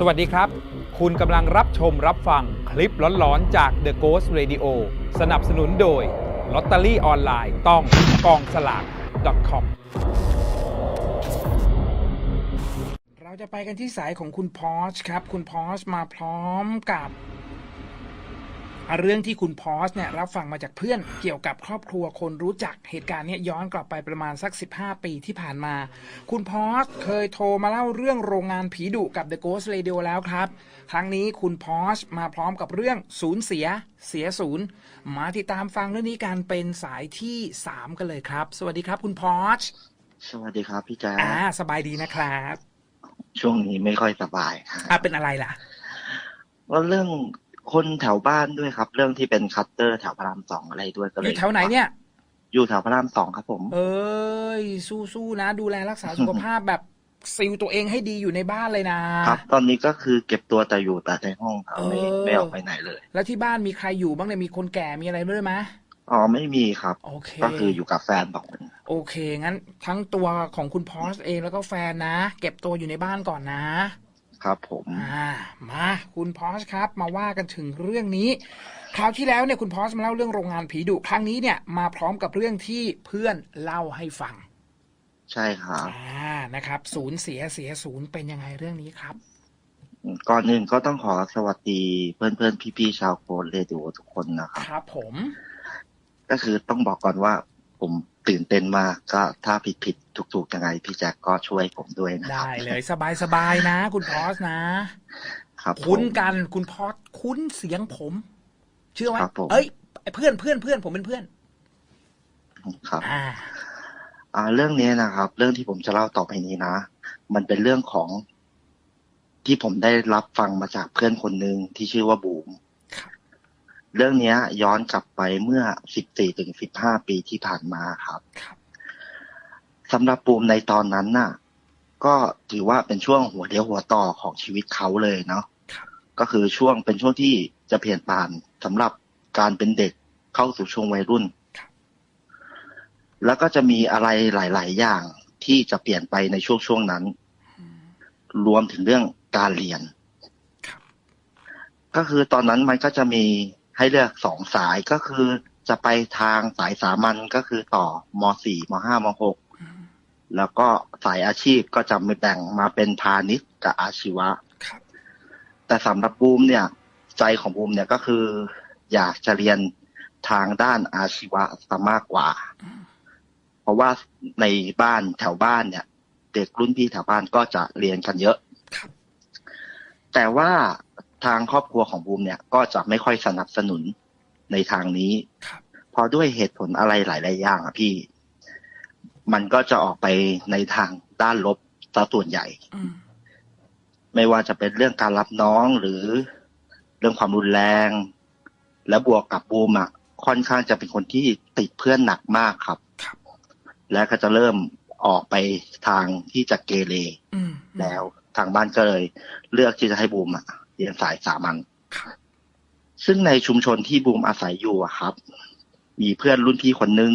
สวัสดีครับ คุณกำลังรับชมรับฟังคลิปหลอนๆ จาก The Ghost Radio สนับสนุนโดยลอตเตอรี่ออนไลน์ต้องกองสลาก .com เราจะไปกันที่สายของคุณพอชครับ คุณพอชมาพร้อมกับ เรื่องที่คุณพอชเนี่ยรับฟังมาจากเพื่อนเกี่ยวกับครอบครัวคนรู้จักเหตุการณ์เนี้ยย้อนกลับไปประมาณสัก 15 ปีที่ผ่านมา คุณพอชเคยโทรมาเล่าเรื่องโรงงานผีดุกับ The Ghost Radio แล้วครับ ครั้งนี้คุณพอชมาพร้อมกับเรื่องศูนย์เสีย เสียศูนย์มาติดตามฟังเรื่องนี้กันเป็นสายที่ 3 กันเลยครับ สวัสดีครับ คุณพอชสวัสดีครับพี่แจ๊คอ่าสบายดีนะครับ ช่วงนี้ไม่ค่อยสบายคอ่ารับเป็นอะไรล่ะแล้วเรื่อง คนแถวบ้านด้วยครับ เรื่องที่เป็นคัตเตอร์แถวพระรามสองอะไรด้วยก็อเลยยู่แถวไหนเนี่ย อยู่แถวพระรามสองครับผม เอ้ย สู้ๆนะ ดูแลรักษาสุขภาพแบบซิลตัวเองให้ดีอยู่ในบ้านเลยนะ ครับ ตอนนี้ก็คือเก็บตัวแต่อยู่แต่ในห้องครับไม่เออ ไม่ออกไปไหนเลยแล้วที่บ้านมีใครอยู่บ้างเนี่ยมีคนแก่มีอะไรด้วยไหมอ๋อไม่มีครับ โอเค ก็คืออยู่กับแฟนสองคนโอเค งั้นทั้งตัวของคุณพอสเองแล้วก็แฟนนะ เก็บตัวอยู่ในบ้านก่อนนะ ครับผมอ่ามาคุณพอสครับ มาว่ากันถึงเรื่องนี้ คราวที่แล้วเนี่ยคุณพอสมาเล่าเรื่องโรงงานผีดุครั้งนี้เนี่ยมาพร้อมกับเรื่องที่เพื่อนเล่าให้ฟัง ใช่ครับอ่านะครับศูนย์เสียเสียศูนย์เป็นยังไงเรื่องนี้ครับ ก่อนอื่นก็ต้องขอสวัสดีเพื่อนเพื่อนๆพี่ๆชาวโคเรดิโอทุกคนนะครับครับผม ก็คือต้องบอกก่อนว่าผม ตื่นเต้นมากก็ถ้าผิดผิดถูกถูกๆยังไงพี่แจ็คก็ช่วยผมด้วยนะครับ ได้เลยสบายสบายๆนะ คุณพอสนะ ครับผมคุ้นกันคุณพอสคุ้นเสียงผม เชื่อไหมครับผมเอ้ยไอ้เพื่อนเพื่อนเพื่อนผมเป็นเพื่อน ครับอ่าอ่าเรื่องนี้นะครับ เรื่องที่ผมจะเล่าต่อไปนี้นะ มันเป็นเรื่องของที่ผมได้รับฟังมาจากเพื่อนคนหนึ่งที่ชื่อว่าบูมครับ เรื่องเนี้ยย้อนกลับไปเมื่อ 14ถึง15 ปีที่ผ่านมาครับครับสำหรับบูมในตอนนั้นน่ะ ก็ถือว่าเป็นช่วงหัวเลี้ยวหัวต่อของชีวิตเขาเลยเนาะครับก็คือช่วงเป็นช่วงที่จะเปลี่ยนผ่านสำหรับการเป็นเด็กเข้าสู่ช่วงวัยรุ่นครับแล้วก็จะมีอะไรหลาย ๆ อย่างที่จะเปลี่ยนไปในช่วงช่วงนั้นอืมรวมถึงเรื่องการเรียนครับก็คือตอนนั้นมันก็จะมี ให้เลือกสองสายก็คือ จะไปทางสายสามัญก็คือต่อม .4 ม .5 มอืม .6 แล้วก็สายอาชีพก็จะไม่แบ่งมาเป็นพาณิชย์กับอาชีวะครับแต่สำหรับบูมเนี่ย ใจของบูมเนี่ยก็คือ อยากจะเรียนทางด้านอาชีวะซะมากกว่าอืมเพราะว่าในบ้านแถวบ้านเนี่ย เด็กรุ่นพี่แถวบ้านก็จะเรียนกันเยอะครับแต่ว่า ทางครอบครัวของบูมเนี่ยก็จะไม่ค่อยสนับสนุนในทางนี้ครับเพราะด้วยเหตุผลอะไรหลายๆอย่างอะพี่ มันก็จะออกไปในทางด้านลบซะส่วนใหญ่อืมไม่ว่าจะเป็นเรื่องการรับน้องหรือเรื่องความรุนแรง และบวกกับบูมอะค่อนข้างจะเป็นคนที่ติดเพื่อนหนักมากครับครับและก็จะเริ่มออกไปทางที่จะเกเรอืมแล้วทางบ้านก็เลย เลือกที่จะให้บูมอะ เรียนสายสามัญครับซึ่งในชุมชนที่บูมอาศัยอยู่อะครับ มีเพื่อนรุ่นพี่คนหนึ่ง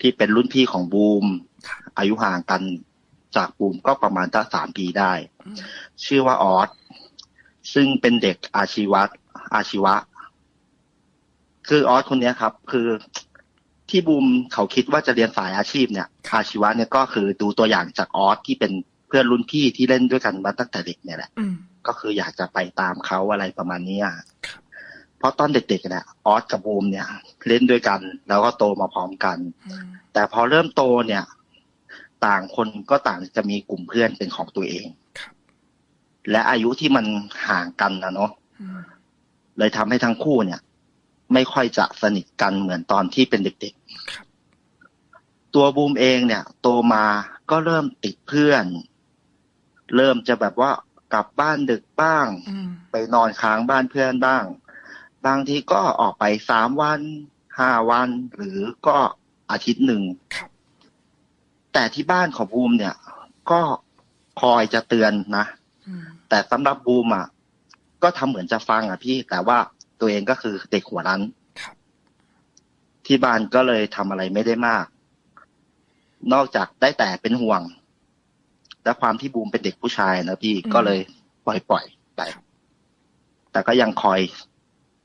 ที่เป็นรุ่นพี่ของบูมครับอายุห่างกันจากบูมก็ประมาณตั้งสามปีได้อืมชื่อว่าออสซึ่งเป็นเด็กอาชีวะอาชีวะ คือออสคนเนี้ยครับ คือที่บูมเขาคิดว่าจะเรียนสายอาชีพเนี่ยอาชีวะเนี่ยก็คือดูตัวอย่างจากออสที่เป็นเพื่อนรุ่นพี่ที่เล่นด้วยกันมาตั้งแต่เด็กเนี่ยแหละอืม ก็คืออยากจะไปตามเขาอะไรประมาณเนี้ยครับเพราะตอนเด็กๆเนี่ยออสกับบูมเนี่ย เล่นด้วยกัน แล้วก็โตมาพร้อมกันอืมแต่พอเริ่มโตเนี่ย ต่างคนก็ต่างจะมีกลุ่มเพื่อนเป็นของตัวเองครับและอายุที่มันห่างกันนะเนาะอืมเลยทำให้ทั้งคู่เนี่ย ไม่ค่อยจะสนิทกันเหมือนตอนที่เป็นเด็กครับๆตัวบูมเองเนี่ย โตมาก็เริ่มติดเพื่อน เริ่มจะแบบว่า กลับบ้านดึกบ้างอืมไปนอนค้างบ้านเพื่อนบ้าง บางทีก็ออกไปสามวันห้าวัน หรือก็อาทิตย์หนึ่งครับแต่ที่บ้านของบูมเนี่ย ก็คอยจะเตือนนะอืมแต่สำหรับบูมอะ ก็ทำเหมือนจะฟังอะพี่ แต่ว่าตัวเองก็คือเด็กหัวรั้นครับที่บ้านก็เลยทำอะไรไม่ได้มาก นอกจากได้แต่เป็นห่วง และความที่บูมเป็นเด็กผู้ชายนะพี่อืมก็เลยปล่อยปล่อยไปครับแต่ก็ยังคอย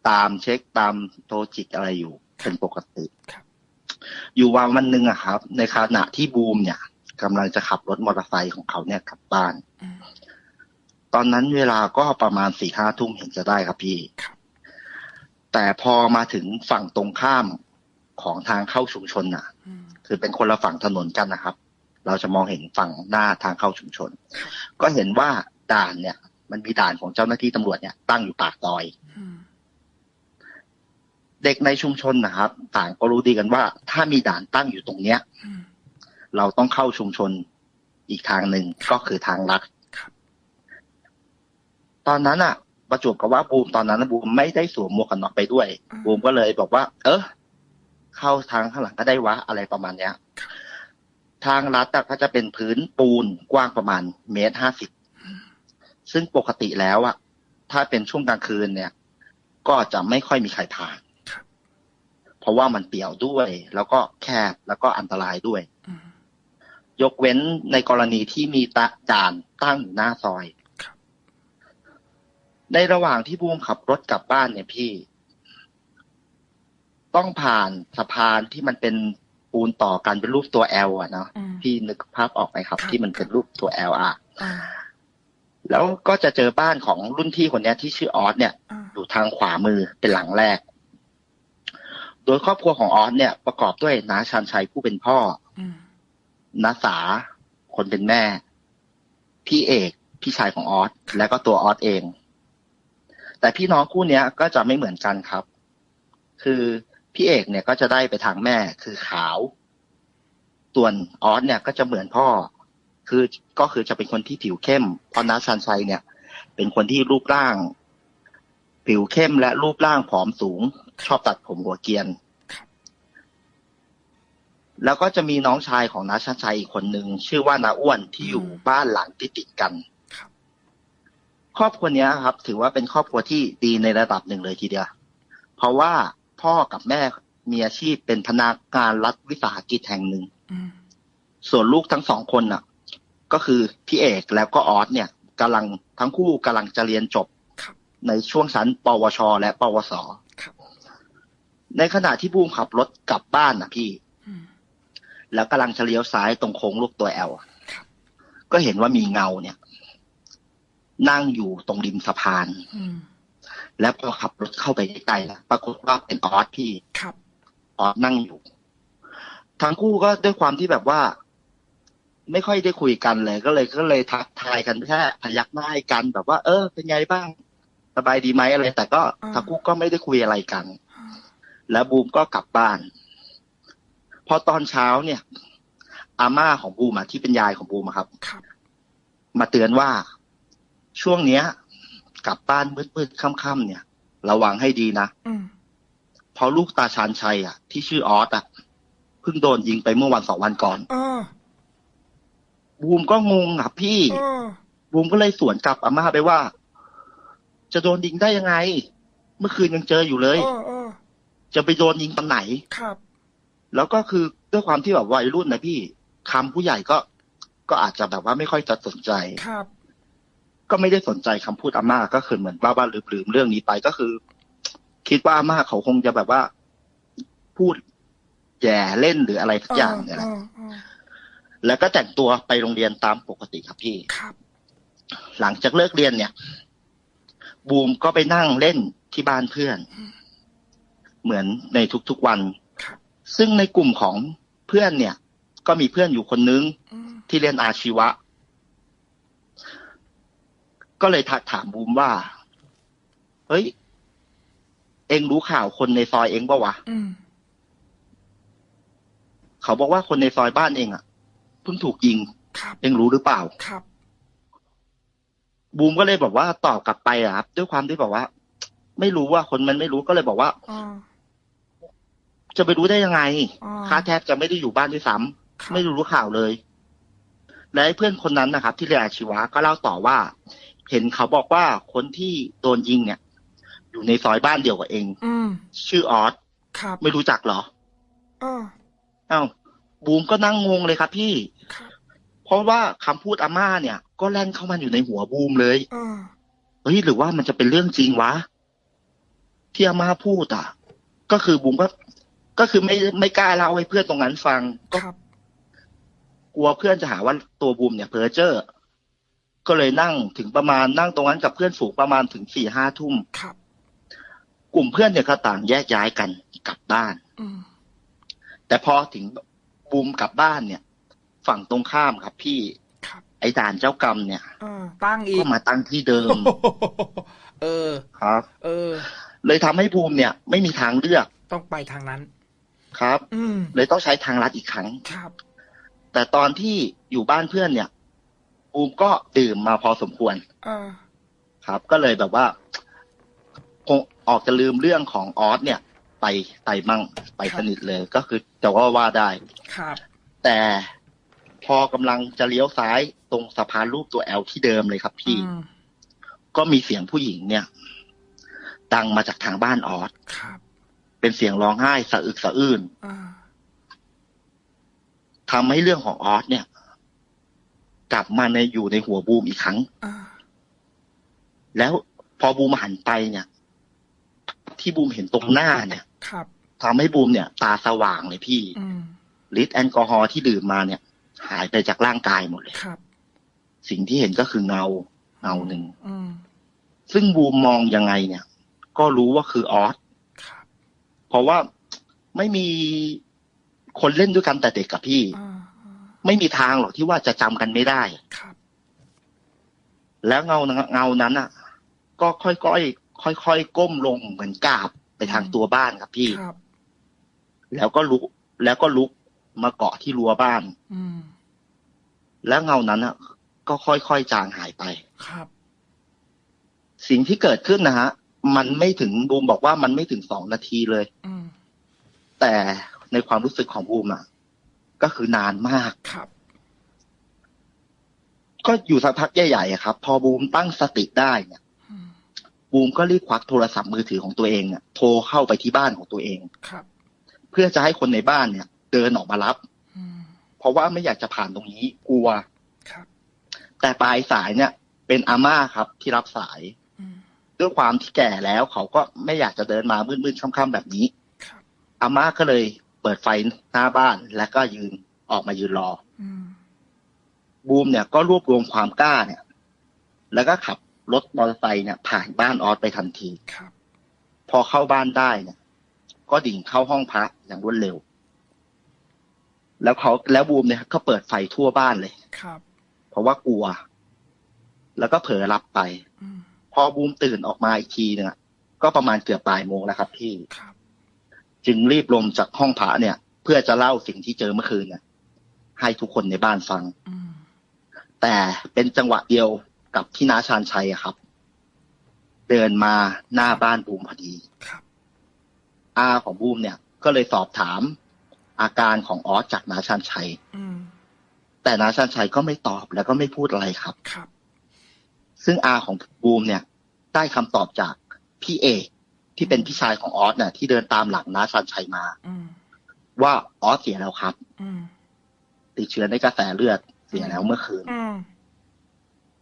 ตามเช็คตามโทรจิกอะไรอยู่เป็นปกติครับอยู่วันวันหนึ่งอะครับ ในขณะที่บูมเนี่ยกำลังจะขับรถมอเตอร์ไซค์ของเขาเนี่ยกลับบ้านอืมตอนนั้นเวลาก็ประมาณสี่ห้าทุ่มเห็นจะได้ครับพี่ครับแต่พอมาถึงฝั่งตรงข้ามของทางเข้าชุมชนน่ะอืมคือเป็นคนละฝั่งถนนกันนะครับ เราจะมองเห็นฝั่งหน้าทางเข้าชุมชน ก็เห็นว่าด่านเนี่ย มันมีด่านของเจ้าหน้าที่ตำรวจเนี่ยตั้งอยู่ปากซอยเด็กในชุมชนนะครับ ต่างก็รู้ดีกันว่า ถ้ามีด่านตั้งอยู่ตรงเนี้ยเราต้องเข้าชุมชนอีกทางหนึ่งก็คือทางลัดตอนนั้นอะ ประจวบกับว่าบูมตอนนั้นนะบูมไม่ได้สวมหมวกกันน็อกไปด้วย บูมก็เลยบอกว่า เออเข้าทางข้างหลังก็ได้วะอะไรประมาณเนี้ย ทางลัดอะก็จะเป็นพื้นปูนกว้างประมาณเมตรห้าสิบซึ่งปกติแล้วอะถ้าเป็นช่วงกลางคืนเนี่ย ก็จะไม่ค่อยมีใครผ่านครับเพราะว่ามันเปี่ยวด้วย แล้วก็แคบแล้วก็อันตรายด้วยอืมยกเว้นในกรณีที่มีตะด่านตั้งอยู่หน้าซอยครับในระหว่างที่บูมขับรถกลับบ้านเนี่ยพี่ ต้องผ่านสะพานที่มันเป็น ปูนต่อกันเป็นรูปตัว L อะเนาะอืมพี่นึกภาพออกไหมครับครับ ที่มันเป็นรูปตัว L อะอ่าแล้วก็จะเจอบ้านของรุ่นพี่คนเนี้ยที่ชื่อออสเนี่ยอ่าอยู่ทางขวามือเป็นหลังแรก โดยครอบครัวของออสเนี่ยประกอบด้วยน้าชันชัยผู้เป็นพ่ออืมน้าสาคนเป็นแม่ พี่เอกพี่ชายของออสแล้วก็ตัวออสเอง แต่พี่น้องคู่เนี้ยก็จะไม่เหมือนกันครับ คือ พี่เอกเนี่ยก็จะได้ไปทางแม่คือขาวส่วนออสเนี่ยก็จะเหมือนพ่อ คือก็คือจะเป็นคนที่ผิวเข้มพราะน้าชันชัยเนี่ย เป็นคนที่รูปร่าง ผิวเข้มและรูปร่างผอมสูง ชอบตัดผมหัวเกียน แล้วก็จะมีน้องชายของน้าชันชัยอีกคนหนึ่งชื่อว่านาอ้วนที่อยู่บ้านหลังติดติดกันครอบครัวนี้ครับ ถือว่าเป็นครอบครัวที่ดีในระดับหนึ่งเลยทีเดียว เพราะว่า พ่อกับแม่มีอาชีพเป็นพนักงานรัฐวิสาหกิจแห่งหนึ่งอืมส่วนลูกทั้งสองคนน่ะ ก็คือพี่เอกแล้วก็ออสเนี่ยกำลังทั้งคู่กำลังจะเรียนจบครับในช่วงชั้น ปวช และ ปวสครับในขณะที่บูมขับรถกลับบ้านนะพี่อืมแล้วกำลังจะเลี้ยวซ้ายตรงโค้งลูกตัวแอลครับก็เห็นว่ามีเงาเนี่ย นั่งอยู่ตรงริมสะพานอืม แล้วพอขับรถเข้าไปใกล้ๆแล้วปรากฏว่าเป็นออสพี่ครับออสนั่งอยู่ ทั้งคู่ก็ด้วยความที่แบบว่า ไม่ค่อยได้คุยกันเลย ก็เลยก็เลยทักทายกันแค่พยักหน้าให้กันแบบว่า เออ เป็นไงบ้างสบายดีไหมอะไร แต่ก็อ่าทั้งคู่ก็ไม่ได้คุยอะไรกัน แล้วบูมก็กลับบ้าน พอตอนเช้าเนี่ย อาม่าของบูมอะที่เป็นยายของบูมอะครับครับ มาเตือนว่าช่วงเนี้ย กลับบ้านมืดๆค่ำๆเนี่ย ระวังให้ดีนะอืมเพราะลูกตาชานชัยอะ ที่ชื่อออสอะเพิ่งโดนยิงไปเมื่อวันสองวันก่อนเออบูมก็งงอะพี่เออบูมก็เลยสวนกลับอาม่าไปว่า จะโดนยิงได้ยังไง เมื่อคืนยังเจออยู่เลยเออเออจะไปโดนยิงตอนไหนครับ แล้วก็คือด้วยความที่แบบวัยรุ่นนะพี่คำผู้ใหญ่ก็ ก็อาจจะแบบว่าไม่ค่อยจะสนใจครับ ก็ไม่ได้สนใจคำพูดอาม่าก็คือเหมือนบ้าบ้าลืมๆเรื่องนี้ไปก็คือ คิดว่าอาม่าเขาคงจะแบบว่า พูดแย่เล่นหรืออะไรสักอย่างเนี่ยเอนะอเออแล้วก็แต่งตัวไปโรงเรียนตามปกติครับพี่ครับ หลังจากเลิกเรียนเนี่ย บูมก็ไปนั่งเล่นที่บ้านเพื่อน เหมือนในทุกๆวันครับซึ่งในกลุ่มของเพื่อนเนี่ย ก็มีเพื่อนอยู่คนนึงอืมที่เรียนอาชีวะ ก็เลยทักถามบูมว่า เฮ้ย เอ็งรู้ข่าวคนในซอยเอ็งปะวะอืมเขาบอกว่าคนในซอยบ้านเองอะเพิ่งถูกยิงครับเอ็งรู้หรือเปล่าครับบูมก็เลยบอกว่าตอบกลับไปอะครับด้วยความที่บอกว่า ไม่รู้ว่าคนมันไม่รู้ก็เลยบอกว่าอ่าจะไปรู้ได้ยังไงอ่าข้าแทบจะไม่ได้อยู่บ้านด้วยซ้ำครับไม่รู้ข่าวเลย และไอ้เพื่อนคนนั้นนะครับ ที่เรียนอาชีวะก็เล่าต่อว่า เห็นเขาบอกว่าคนที่โดนยิงเนี่ย อยู่ในซอยบ้านเดียวกับเอง อืมชื่อออสครับไม่รู้จักเหรอเออเอ้าบูมก็นั่งงงเลยครับพี่ ครับเพราะว่าคำพูดอาม่าเนี่ย ก็แล่นเข้ามาอยู่ในหัวบูมเลยเออเฮ้ยหรือว่ามันจะเป็นเรื่องจริงวะ ที่อาม่าพูดอะ ก็คือบุมก็ ก็คือไม่ไม่กล้าเล่าให้เพื่อนตรงนั้นฟัง ก็ครับ กลัวเพื่อนจะหาว่าตัวบุมเนี่ยเพ้อเจ้อ ก็เลยนั่งถึงประมาณนั่งตรงนั้นกับเพื่อนฝูงประมาณถึงสี่ห้าทุ่มครับ กลุ่มเพื่อนเนี่ยก็ต่างแยกย้ายกันกลับบ้านอืมแต่พอถึงบูมกลับบ้านเนี่ย ฝั่งตรงข้ามครับ พี่ครับไอ้ด่านเจ้ากรรมเนี่ยเออตั้งอีก็กมาตั้งที่เดิม เออครับ เออ เลยทำให้บูมเนี่ย ไม่มีทางเลือกต้องไปทางนั้น ครับ อืมเลยต้องใช้ทางลัดอีกครั้งครับ แต่ตอนที่อยู่บ้านเพื่อนเนี่ย บูมก็ดื่มมาพอสมควรเออครับ ก็เลยแบบว่า คงออกจะลืมเรื่องของออสเนี่ย ไปไปมั่งไปสนิทเลย ก็คือแต่ว่าว่าได้ครับ แต่พอกำลังจะเลี้ยวซ้ายตรงสะพานรูปตัวแอลที่เดิมเลยครับ พี่อืมก็มีเสียงผู้หญิงเนี่ย ดังมาจากทางบ้านออสครับ เป็นเสียงร้องไห้สะอึกสะอื้นอ่าทำให้เรื่องของออสเนี่ย กลับมาในอยู่ในหัวบูมอีกครั้งอ่าแล้วพอบูมหันไปเนี่ย ที่บูมเห็นตรงหน้าเนี่ยครับทำให้บูมเนี่ย ตาสว่างเลยพี่อืมฤทธิ์แอลกอฮอล์ที่ดื่มมาเนี่ย หายไปจากร่างกายหมดเลยครับ สิ่งที่เห็นก็คือเงาเงาหนึ่งอืมซึ่งบูมมองยังไงเนี่ย ก็รู้ว่าคือออสครับเพราะว่าไม่มีคนเล่นด้วยกันแต่เด็กกับพี่อ่าอ่า ไม่มีทางหรอกที่ว่าจะจำกันไม่ได้ครับ แล้วเงาเงานั้นอะ ก็ค่อยๆค่อยๆก้มลงเหมือนกราบไปทางตัวบ้านครับพี่ครับ แล้วก็ลุกแล้วก็ลุกมาเกาะที่รั้วบ้าน อืมแล้วเงานั้นอะ ก็ค่อยๆจางหายไปครับ สิ่งที่เกิดขึ้นนะฮะมันไม่ถึงบูมบอกว่ามันไม่ถึงสองนาทีเลยอืมแต่ในความรู้สึกของบูมอะ ก็คือนานมากครับ ก็อยู่สักพักใหญ่ๆอะครับ พอบูมตั้งสติได้เนี่ยอืมบูมก็รีบควักโทรศัพท์มือถือของตัวเองเนี่ยโทรเข้าไปที่บ้านของตัวเองครับ เพื่อจะให้คนในบ้านเนี่ย เดินออกมารับอืมเพราะว่าไม่อยากจะผ่านตรงนี้กลัวครับ แต่ปลายสายเนี่ย เป็นอาม่าครับที่รับสายอืมด้วยความที่แก่แล้วเขาก็ไม่อยากจะเดินมามืดๆค่ำๆแบบนี้ครับอาม่าก็เลย เปิดไฟหน้าบ้านแล้วก็ยืนออกมายืนรออืมบูมเนี่ยก็รวบรวมความกล้าเนี่ย แล้วก็ขับรถมอเตอร์ไซค์เนี่ย ผ่านบ้านออสไปทันทีครับพอเข้าบ้านได้เนี่ย ก็ดิ่งเข้าห้องพระอย่างรวดเร็ว แล้วเขาแล้วบูมเนี่ยก็เปิดไฟทั่วบ้านเลยครับ เพราะว่ากลัว แล้วก็เผลอรับไปอืมพอบูมตื่นออกมาอีกทีเนี่ยก็ประมาณเกือบบ่ายโมงแล้วครับพี่ครับ จึงรีบลงจากห้องพระเนี่ย เพื่อจะเล่าสิ่งที่เจอเมื่อคืนเนี่ยให้ทุกคนในบ้านฟังอืมแต่เป็นจังหวะเดียวกับที่น้าชานชัยอะครับ เดินมาหน้าบ้านบูมพอดีครับอาของบูมเนี่ย ก็เลยสอบถาม อาการของออสจากน้าชานชัยอืมแต่น้าชานชัยก็ไม่ตอบแล้วก็ไม่พูดอะไรครับครับ ซึ่งอาของบูมเนี่ย ได้คำตอบจากพี่เอก ที่เป็นพี่ชายของออสเนี่ยที่เดินตามหลังน้าชานชัยมาอืมว่าออสเสียแล้วครับอืมติดเชื้อในกระแสเลือดเสียแล้วเมื่อคืนอืม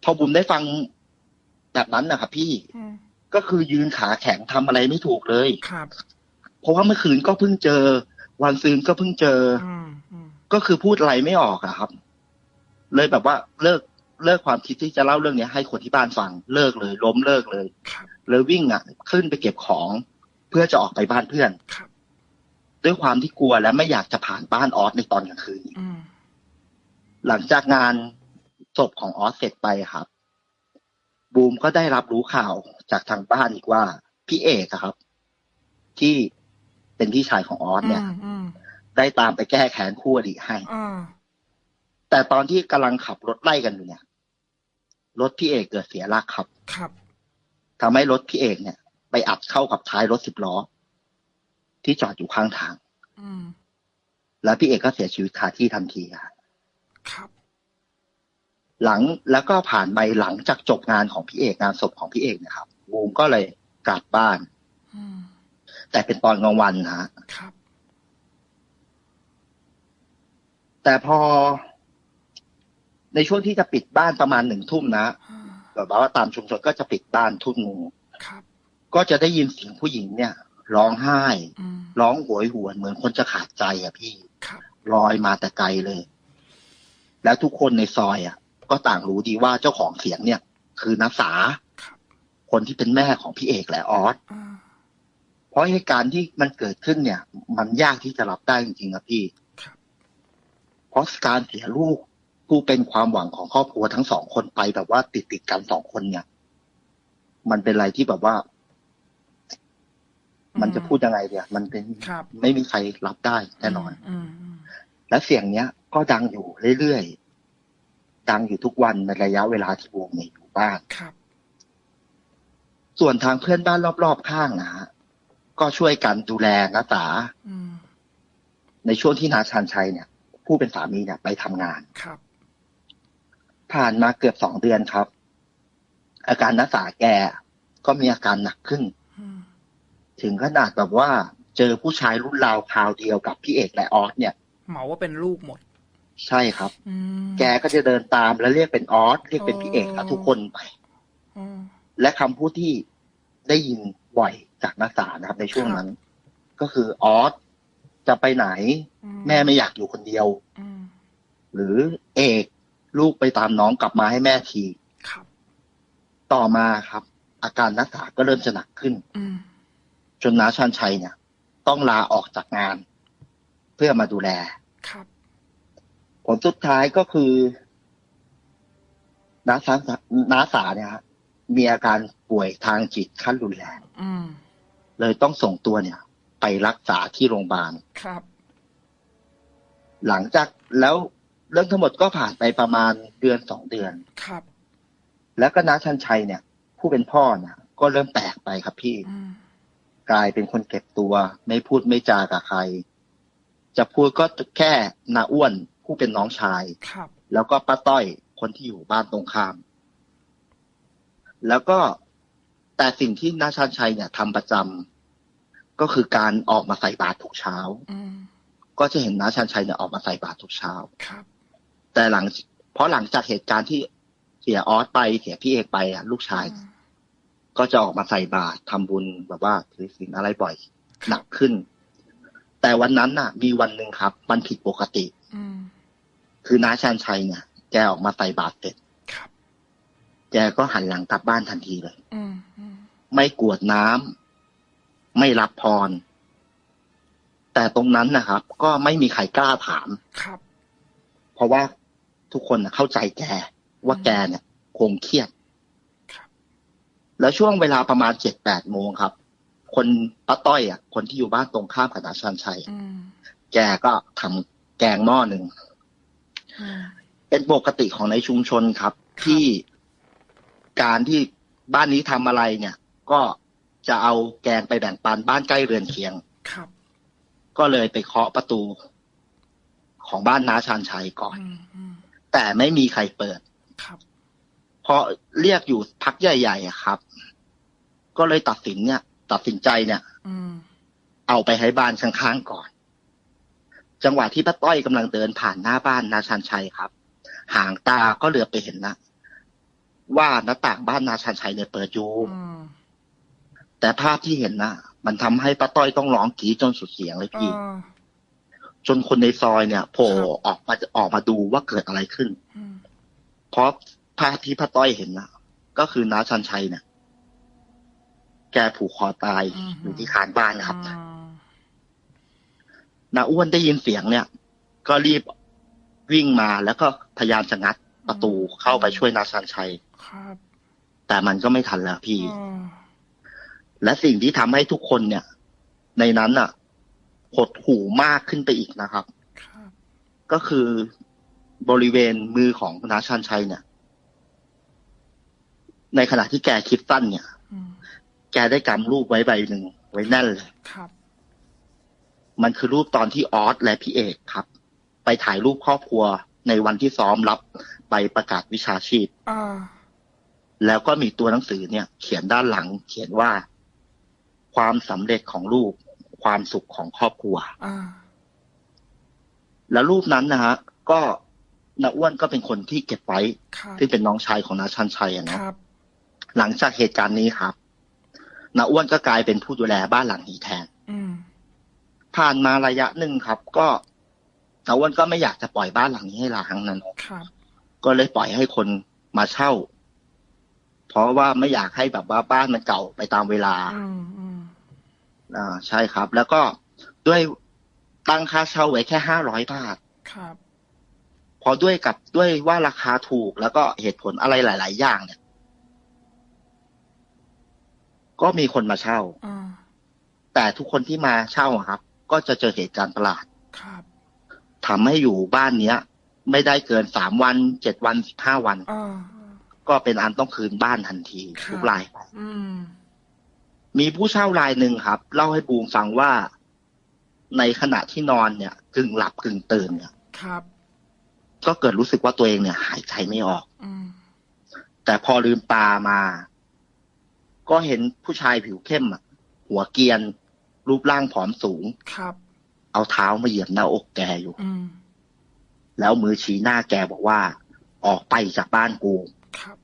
พอบูมได้ฟังแบบนั้นนะครับพี่อืมก็คือยืนขาแข็งทำอะไรไม่ถูกเลยครับ เพราะว่าเมื่อคืนก็เพิ่งเจอ วันซืนก็เพิ่งเจออืมอืมก็คือพูดอะไรไม่ออกอะครับ เลยแบบว่าเลิกเลิกความคิดที่จะเล่าเรื่องเนี้ยให้คนที่บ้านฟัง เลิกเลย ล้มเลิกเลยครับ เลยวิ่งอะ ขึ้นไปเก็บของ เพื่อจะออกไปบ้านเพื่อนครับด้วยความที่กลัวและไม่อยากจะผ่านบ้านออสในตอนกลางคืนอืมหลังจากงานศพของออสเสร็จไปครับ บูมก็ได้รับรู้ข่าวจากทางบ้านอีกว่า พี่เอกอะครับ ที่เป็นพี่ชายของออสเนี่ยอืมอืมได้ตามไปแก้แค้นคู่อดีตให้อ่าแต่ตอนที่กำลังขับรถไล่กันอยู่เนี่ย รถพี่เอกเกิดเสียหลักครับ ครับ ทำให้รถพี่เอกเนี่ย ไปอัดเข้ากับท้ายรถสิบล้อ ที่จอดอยู่ข้างทาง อืมแล้วพี่เอกก็เสียชีวิตคาที่ทันทีครับครับหลังแล้วก็ผ่านไปหลังจากจบงานของพี่เอกงานศพของพี่เอกเนะครับบูมก็เลยกลับบ้านอืมแต่เป็นตอนกลางวันนะฮะครับ แต่พอในช่วงที่จะปิดบ้านประมาณหนึ่งทุ่มนะอ่า แบบว่าตามชุมชนก็จะปิดบ้านทุ่นงูครับก็จะได้ยินเสียงผู้หญิงเนี่ย ร้องไห้อืมร้องโหวยหวนเหมือนคนจะขาดใจอะพี่ครับลอยมาแต่ไกลเลย แล้วทุกคนในซอยอะ ก็ต่างรู้ดีว่าเจ้าของเสียงเนี่ย คือนักสาครับคนที่เป็นแม่ของพี่เอกและออสอ่าเพราะเหตุการณ์ที่มันเกิดขึ้นเนี่ย มันยากที่จะรับได้จริงๆนะพี่ครับเพราะการเสียลูก ผู้เป็นความหวังของครอบครัวทั้งสองคนไปแบบว่าติดติดๆกันสองคนเนี่ย มันเป็นอะไรที่แบบว่า มันจะพูดยังไงเดียมันเป็นครับไม่มีใครรับได้แน่นอนอืมอืมและเสียงเนี้ย ก็ดังอยู่เรื่อยๆดังอยู่ทุกวันในระยะเวลาที่วงเนี่ยอยู่บ้านครับ ส่วนทางเพื่อนบ้านรอบๆข้างนะฮะก็ช่วยกันดูแลนาตาอืมในช่วงที่นาชานชัยเนี่ย ผู้เป็นสามีเนี่ยไปทำงานครับ ผ่านมาเกือบสองเดือนครับ อาการนาสาแกก็มีอาการหนักขึ้นอืมถึงขนาดแบบว่า เจอผู้ชายรุ่นราวคราวเดียวกับพี่เอกและออสเนี่ยเหมาว่าเป็นลูกหมด ใช่ครับอืมแกก็จะเดินตามแล้วเรียกเป็นออสเรียกเป็นพี่เอกกับทุกคนไปอืมและคำพูดที่ได้ยินบ่อยจากนักสานะครับ ในช่วงนั้น ก็คือออสจะไปไหนอืแม่ไม่อยากอยู่คนเดียวอืมหรือเอก ลูกไปตามน้องกลับมาให้แม่ทีครับ ต่อมาครับ อาการนักษาก็เริ่มจะหนักขึ้นอืมจนน้าชันชัยเนี่ย ต้องลาออกจากงาน เพื่อมาดูแลครับ ผลสุดท้ายก็คือน้าสาน้าสาเนี่ยฮะมีอาการป่วยทางจิตขั้นรุนแรงอืมเลยต้องส่งตัวเนี่ย ไปรักษาที่โรงพยาบาลครับ หลังจากแล้ว เรื่องทั้งหมดก็ผ่านไปประมาณเดือนสองเดือน ครับ แล้วก็น้าชันชัยเนี่ย ผู้เป็นพ่อนะก็เริ่มแปลกไปครับพี่อืมกลายเป็นคนเก็บตัว ไม่พูดไม่จากับใคร จะพูดก็แค่นาอ้วนผู้เป็นน้องชายครับ แล้วก็ป้าต้อยคนที่อยู่บ้านตรงข้าม แล้วก็แต่สิ่งที่นาชันชัยเนี่ยทำประจำก็คือการออกมาใส่บาตรทุกเช้าอืมก็จะเห็นนาชันชัยเนี่ยออกมาใส่บาตรทุกเช้าครับ แต่หลัง เพราะหลังจากเหตุการณ์ที่เสียออสไปเสียพี่เอกไปอะ ลูกชายอืมก็จะออกมาใส่บาตรทำบุญแบบว่าถือศีลอะไรบ่อยหนักขึ้น แต่วันนั้นน่ะ มีวันหนึ่งครับ มันผิดปกติอืมคือน้าชานชัยเนี่ยแกออกมาใส่บาตรเสร็จครับแกก็หันหลังกลับบ้านทันทีเลยอืมอืมไม่กรวดน้ำไม่รับพร แต่ตรงนั้นนะครับ ก็ไม่มีใครกล้าถามครับ เพราะว่า ทุกคนน่ะเข้าใจแกว่าแกเนี่ยคงเครียดครับแล้วช่วงเวลาประมาณเจ็ดแปดโมงครับ คนป้าต้อยอะ คนที่อยู่บ้านตรงข้ามกับนาชันชัยอืมแกก็ทำแกงหม้อหนึ่งอืมเป็นปกติของในชุมชนครับ ที่การที่บ้านนี้ทำอะไรเนี่ย ก็จะเอาแกงไปแบ่งปันบ้านใกล้เรือนเคียงครับ ก็เลยไปเคาะประตูของบ้านนาชานชัยก่อนอืมอืม แต่ไม่มีใครเปิดครับเพราะเรียกอยู่พักใหญ่ๆอะครับ ก็เลยตัดสินเนี่ย ตัดสินใจเนี่ยอืมเอาไปให้บ้านข้างๆก่อน จังหวะที่ป้าต้อยกำลังเดินผ่านหน้าบ้านนาชันชัยครับ หางตาก็เหลือบไปเห็นนะว่าหน้าต่างบ้านนาชันชัยเนี่ยเปิดอยู่อืมแต่ภาพที่เห็นนะมันทำให้ป้าต้อยต้องร้องกรีดจนสุดเสียงเลยเอพี่อ จนคนในซอยเนี่ยโผล่ครับออกมาออกมาดูว่าเกิดอะไรขึ้นอืมเพราะภาพที่ป้าต้อยเห็นนะก็คือน้าชันชัยเนี่ยแกผูกคอตายอยู่ที่คานบ้านนะครับอืมนาอ้วนได้ยินเสียงเนี่ย ก็รีบวิ่งมาแล้วก็พยายามจะงัดประตูเข้าไปช่วยนาชันชัยครับแต่มันก็ไม่ทันแล้วพี่อืมและสิ่งที่ทำให้ทุกคนเนี่ย ในนั้นน่ะ หดหูมากขึ้นไปอีกนะครับครับ ก็คือบริเวณมือของนาชันชัยเนี่ย ในขณะที่แกคิดสั้นเนี่ยอืมแกได้กำรูปไว้ใบหนึ่งไว้แน่นเลยครับมันคือรูปตอนที่ออสและพี่เอกครับ ไปถ่ายรูปครอบครัวในวันที่ซ้อมรับใบประกาศวิชาชีพอ่าแล้วก็มีตัวหนังสือเนี่ย เขียนด้านหลัง เขียนว่า ความสำเร็จของลูก ความสุขของครอบครัวอ่าแล้วรูปนั้นนะฮะ ก็นาอ้วนก็เป็นคนที่เก็บไว้ครับที่เป็นน้องชายของนาชันชัยอะคเนาะรับหลังจากเหตุการณ์นี้ครับนาอ้วนก็กลายเป็นผู้ดูแลบ้านหลังนี้แทนอืมผ่านมาระยะหนึ่งครับ ก็นาอ้วนก็ไม่อยากจะปล่อยบ้านหลังนี้ให้ร้างนะเนอะครับก็เลยปล่อยให้คนมาเช่า เพราะว่าไม่อยากให้แบบว่าบ้านมันเก่าไปตามเวลา อืมอืมอ่าใช่ครับ แล้วก็ด้วยตั้งค่าเช่าไว้แค่ห้าร้อยบาทครับ พอด้วยกับด้วยว่าราคาถูกแล้วก็เหตุผลอะไรหลาย ๆ อย่างเนี่ย ก็มีคนมาเช่าอ่าแต่ทุกคนที่มาเช่าอะครับ ก็จะเจอเหตุการณ์ประหลาดครับทำให้อยู่บ้านเนี้ย ไม่ได้เกินสามวันเจ็ดวันสิบห้าวันอ่าก็เป็นอันต้องคืนบ้านทันทีครับทุกรายไปอื มมีผู้เช่ารายหนึ่งครับ เล่าให้บูมฟังว่า ในขณะที่นอนเนี่ยกึ่งหลับกึ่งตื่นเนี่ยครับ ก็เกิดรู้สึกว่าตัวเองเนี่ย หายใจไม่ออกอืมแต่พอลืมตามา ก็เห็นผู้ชายผิวเข้มอะหัวเกรียน รูปร่างผอมสูงครับ เอาเท้ามาเหยียบหน้าอกแกอยู่อืมแล้วมือชี้หน้าแกบอกว่า ออกไปจากบ้านกูครับ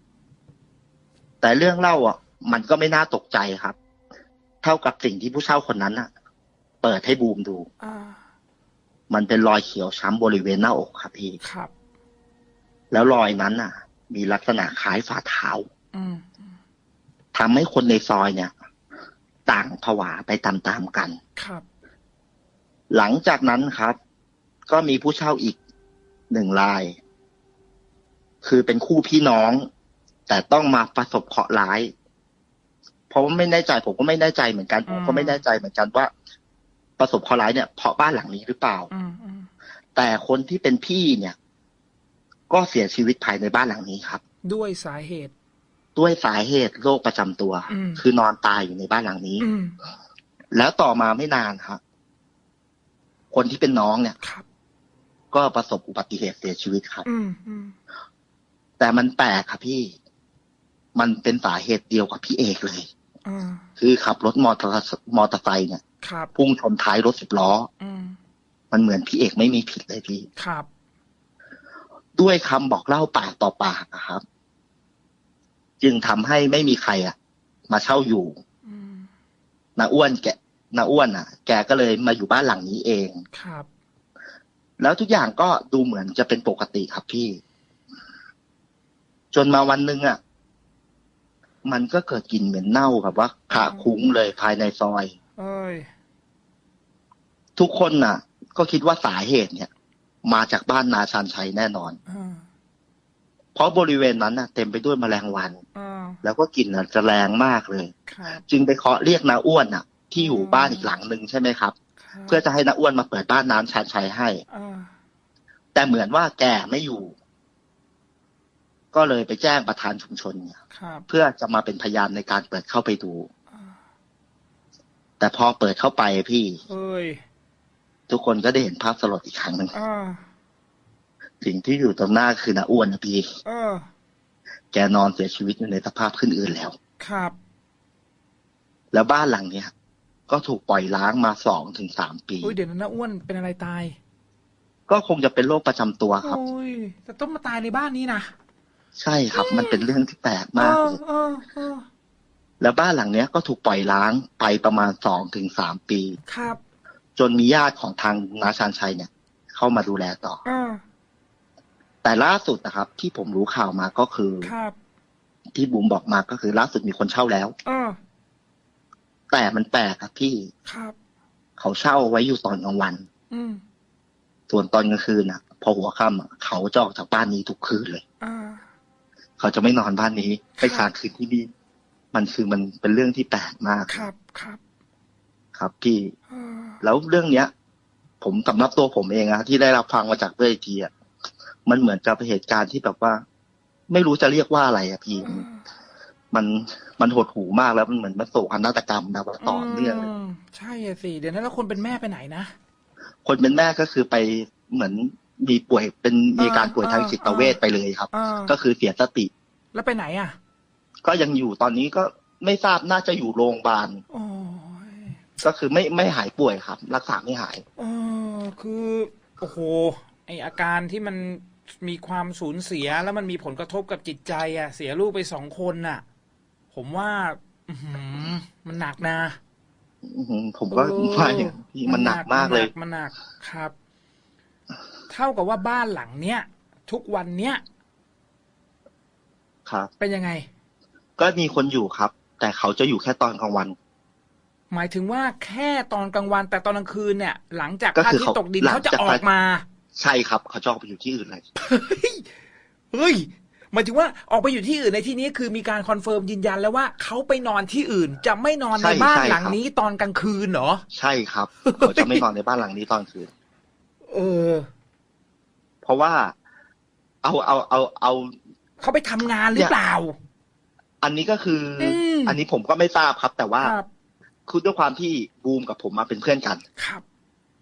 แต่เรื่องเล่าอะ มันก็ไม่น่าตกใจครับ เท่ากับสิ่งที่ผู้เช่าคนนั้นอะเปิดให้บูมดูอ่ามันเป็นรอยเขียวช้ำบริเวณหน้าอกครับพี่ครับ แล้วรอยนั้นอะมีลักษณะคล้ายฝ่าเท้าอืมทำให้คนในซอยเนี่ย ต่างผวาไปตามๆกันครับ หลังจากนั้นครับ ก็มีผู้เช่าอีกหนึ่งราย คือเป็นคู่พี่น้อง แต่ต้องมาประสบเคราะห์ร้ายเพ ราะว่าไม่แน่ใจผมก็ไม่แน่ใจเหมือนกันผมก็ไม่แน่ใจเหมือนกันว่า ประสบเคราะห์ร้ายเนี่ยเพราะบ้านหลังนี้หรือเปล่าอืมอืมแต่คนที่เป็นพี่เนี่ย ก็เสียชีวิตภายในบ้านหลังนี้ครับ ด้วยสาเหตุ ด้วยสาเหตุโรคประจำตัวอืมคือนอนตายอยู่ในบ้านหลังนี้อืมแล้วต่อมาไม่นานครับคนที่เป็นน้องเนี่ยครับ ก็ประสบอุบัติเหตุเสียชีวิตครับอืมอืมแต่มันแปลกครับพี่ มันเป็นสาเหตุเดียวกับพี่เอกเลยอ่า คือขับรถมอเตอร์มอเตอร์ไซค์เนี่ยครับพุ่งชนท้ายรถสิบล้ออืมมันเหมือนพี่เอกไม่มีผิดเลยพี่ครับ ด้วยคำบอกเล่าปากต่อปากอะครับ จึงทำให้ไม่มีใครอะมาเช่าอยู่อืมนาอ้วนแกนาอ้วนอะแกก็เลยมาอยู่บ้านหลังนี้เองครับ แล้วทุกอย่างก็ดูเหมือนจะเป็นปกติครับพี่ จนมาวันหนึ่งอะ มันก็เกิดกลิ่นเหม็นเน่าแบบว่าขะคุ้งเลยภายในซอย เอ้ย ทุกคนน่ะ ก็คิดว่าสาเหตุเนี่ย มาจากบ้านนาชานชัยแน่นอนอ่าเพราะบริเวณนั้นน่ะ เต็มไปด้วยแมลงวันอ่าแล้วก็กลิ่นน่ะจะแรงมากเลยครับจึงไปเคาะเรียกนาอ้วนน่ะ ที่อยู่บ้านอีกหลังหนึ่งใช่ไหมครับครับเพื่อจะให้นาอ้วนมาเปิดบ้านน้ำชานชัยให้อ่าแต่เหมือนว่าแกไม่อยู่ ก็เลยไปแจ้งประธานชุมชนเนี่ยครับเพื่อจะมาเป็นพยานในการเปิดเข้าไปดูอ่าแต่พอเปิดเข้าไปพี่เอ้ยทุกคนก็ได้เห็นภาพสลดอีกครั้งหนึ่งอ่าสิ่งที่อยู่ตรงหน้าคือนาอ้วนนะพี่เออแกนอนเสียชีวิตอยู่ในสภาพขึ้นอื่นแล้ว ครับ แล้วบ้านหลังเนี้ยก็ถูกปล่อยล้างมาสองถึงสามปีอุ้ยเดี๋ยวนั้นนะอ้วนเป็นอะไรตาย ก็คงจะเป็นโรคประจำตัวครับโอ้ยแต่ต้องมาตายในบ้านนี้นะ ใช่ครับ มันเป็นเรื่องที่แปลกมากเอเลอยเออเออแล้วบ้านหลังเนี้ยก็ถูกปล่อยล้างไปประมาณสองถึงสามปี ครับ จนมีญาติของทางนาชานชัยเนี่ย เข้ามาดูแลต่ออ่าแต่ล่าสุดนะครับ ที่ผมรู้ข่าวมาก็คือครับ ที่บุ๋มบอกมาก็คือล่าสุดมีคนเช่าแล้วอ่าแต่มันแปลกครับพี่ครับ เขาเช่าไว้อยู่ตอนกลางวันอืมส่วนตอนกลางคืนน่ะพอหัวค่ำอะเขาจะออกจากบ้านนี้ทุกคืนเลยอ่า เขาจะไม่นอนบ้านนี้ไปค้างคืนที่นี่มันคือมันเป็นเรื่องที่แปลกมากครับครับ ครับพี่อ่าแล้วเรื่องเนี้ย ผมสำหรับตัวผมเองอะที่ได้รับฟังมาจากเพื่อนอีกทีอะมันเหมือนกับเหตุการณ์ที่แบบว่า ไม่รู้จะเรียกว่าอะไรอะพี่อ่ามันมันหดหูมากแล้วมันเหมือนมันโศกนาฏกรรมนะแบบต่อเนื่องเลยมใช่อะสิเดี๋ยวนั้นแล้วคนเป็นแม่ไปไหนนะคนเป็นแม่ก็คือไปเหมือน มีป่วยเป็นมีการป่วยอ่าทางจิตเวชไปเลยครับอ่าก็คือเสียสติ แล้วไปไหนอะ ก็ยังอยู่ตอนนี้ก็ไม่ทราบน่าจะอยู่โรงพยาบาลโอ้ยก็คือไม่ไม่หายป่วยครับ รักษาไม่หายเออคือโอ้โหไออาการที่มันมีความสูญเสียแล้วมันมีผลกระทบกับจิตใจ อะ เสียลูกไปสองคนน่ะ ผมว่าอื้อหือมันหนักนะอื้อหือผมก็เออว่าอย่างนั้นพี่มันหนักมากเลยมันหนักครับ เท่ากับว่าบ้านหลังเนี้ยทุกวันเนี้ยครับ เป็นยังไง ก็มีคนอยู่ครับ แต่เขาจะอยู่แค่ตอนกลางวัน หมายถึงว่าแค่ตอนกลางวัน แต่ตอนกลางคืนเนี่ย หลังจากก็พระคือาอทิตเขาย์ตกดินหลังเขาจะจากออกมา ใช่ครับ เขาจะออกไปอยู่ที่อื่นเลยเฮ้ยหมายถึงว่าออกไปอยู่ที่อื่นในที่นี้คือมีการคอนเฟิร์มยืนยันแล้วว่าเขาไปนอนที่อื่น จะไม่นอนในใช่บ้านใช่หลังครับนี้ตอนกลางคืนเหรอใช่ครับเขาจะไม่นอนในบ้านหลังนี้ตอนคืน เออ เพราะว่าเอาเอาเอาเอาเขาไปทำงานหรือเปล่า อันนี้ก็คืออมอันนี้ผมก็ไม่ทราบครับ แต่ว่าครับคือด้วยความที่บูมกับผมมาเป็นเพื่อนกันครับ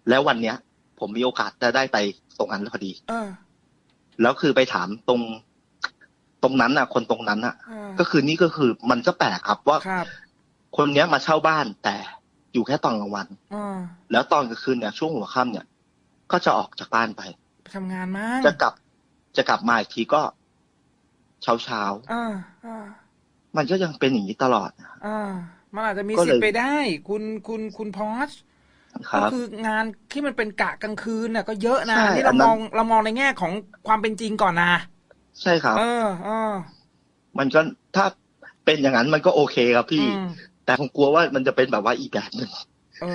แล้ววันเนี้ย ผมมีโอกาสจะได้ไปตรงนั้นพอดีเออแล้วคือไปถามตรง ตรงนั้นน่ะ คนตรงนั้นน่ะเออก็คือนี่ก็คือมันก็แปลกครับว่าครับคนเนี้ยมาเช่าบ้านแต่อยู่แค่ตอนกลางวันเออแล้วตอนกลางคืนเนี่ยช่วงหัวค่ำเนี่ย ก็จะออกจากบ้านไปไป ทำงานมั้งจะกลับ จะกลับมาอีกทีก็เช้าเช้าเออเออๆมันก็ยังเป็นอย่างนี้ตลอดอ่ามันอาจจะมีก็สิเลทยธิ์ไปได้ คุณคุณคุณพอสคก็รับคืองานที่มันเป็นกะกลางคืนน่ะ ก็เยอะนะใช่อันนี้อัเรานนั้มนองเรามองในแง่ของความเป็นจริงก่อนนะใช่ครับเออเออมันก็ถ้าเป็นอย่างนั้นมันก็โอเคครับพี่อืมแต่ผมกลัวว่ามันจะเป็นแบบว่าอีกแบบหนึ่งเออ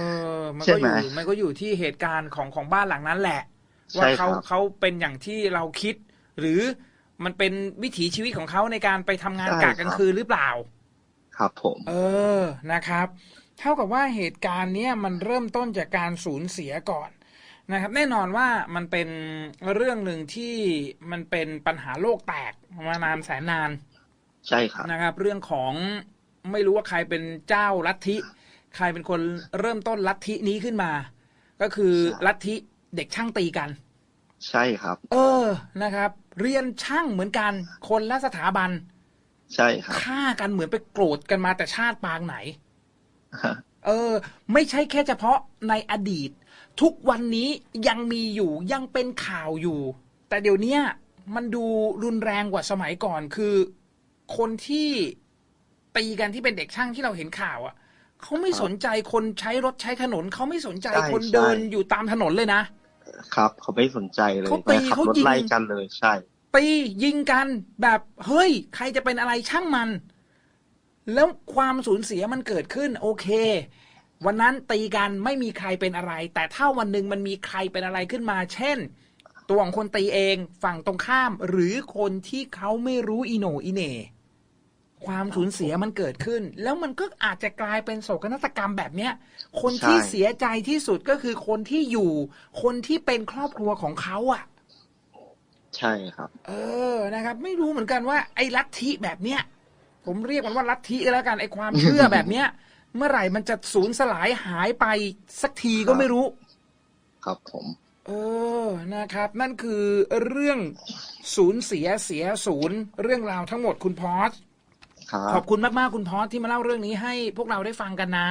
มันใช่ก็อไหมยู่มันก็อยู่ที่เหตุการณ์ของของบ้านหลังนั้นแหละใช่ ว่าครัเขาบเขาเป็นอย่างที่เราคิด หรือมันเป็นวิถีชีวิตของเขาในการไปทำงานใช่กะกลางคืนหรือเปล่า ครับผม เออนะครับ เท่ากับว่าเหตุการณ์เนี้ยมันเริ่มต้นจากการสูญเสียก่อนนะครับ แน่นอนว่ามันเป็นเรื่องหนึ่งที่มันเป็นปัญหาโลกแตกมานานแสนนาน ใช่ครับนะครับ เรื่องของไม่รู้ว่าใครเป็นเจ้าลัทธิ ใครเป็นคนเริ่มต้นลัทธินี้ขึ้นมา ก็คือใช่ลัทธิ เด็กช่างตีกัน ใช่ครับ เออนะครับ เรียนช่างเหมือนกัน คนละสถาบัน ใช่ครับฆ่ากันเหมือนไปโกรธกันมาแต่ชาติปางไหนเออ ไม่ใช่แค่เฉพาะในอดีต ทุกวันนี้ยังมีอยู่ยังเป็นข่าวอยู่ แต่เดี๋ยวเนี้ยมันดูรุนแรงกว่าสมัยก่อนคือ คนที่ตีกันที่เป็นเด็กช่างที่เราเห็นข่าวอะ่ะเขาไม่ครับสนใจคนใช้รถใช้ถนน เขาไม่สนใจใช่คนใช่เดินอยู่ตามถนนเลยนะ ครับ เขาไม่สนใจเลยเขาตีแม่ขับเขารถยิงไล่กันเลยใช่ตียิงกันแบบเฮ้ย ใครจะเป็นอะไรช่างมัน แล้วความสูญเสียมันเกิดขึ้น โอเค วันนั้นตีกันไม่มีใครเป็นอะไร แต่ถ้าวันหนึ่งมันมีใครเป็นอะไรขึ้นมา เช่น ตัวของคนตีเองฝั่งตรงข้าม หรือคนที่เขาไม่รู้อีโหนอีเหน่ ความสูญเสียมันเกิดขึ้น แล้วมันก็อาจจะกลายเป็นโศกนาฏกรรมแบบเนี้ย คนที่ใช่เสียใจที่สุดก็คือคนที่อยู่ คนที่เป็นครอบครัวของเขาอะ ใช่ครับ เออนะครับ ไม่รู้เหมือนกันว่าไอ้ลัทธิแบบเนี้ยผมเรียกมันว่าลัทธิก็แล้วกันไอ้ความเชื่อแบบเนี้ย เมื่อไหร่มันจะสูญสลายหายไปสักทีก็ไม่รู้ ครับผมเออ นะครับ นั่นคือเรื่องสูญเสียเสียศูนย์เรื่องราวทั้งหมดคุณพอสครั ขอบบคุณมากๆคุณพอสที่มาเล่าเรื่องนี้ให้พวกเราได้ฟังกันนะ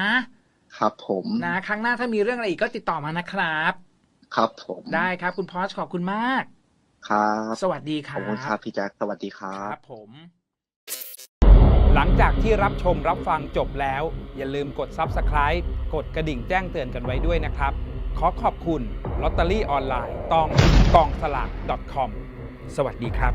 ครับผมนะครั้งหน้าถ้ามีเรื่องอะไรอีกก็ติดต่อมานะครับ ครับผมได้ครับ คุณพอสขอบคุณมาก ครับ สวัสดีคขรัอบคุณครับพี่แจ็คสวัสดีครัครับบผม หลังจากที่รับชมรับฟังจบแล้ว อย่าลืมกด Subscribe กดกระดิ่งแจ้งเตือนกันไว้ด้วยนะครับ ขอขอบคุณลอตเตอรี่ออนไลน์ต้องกองสลาก .com สวัสดีครับ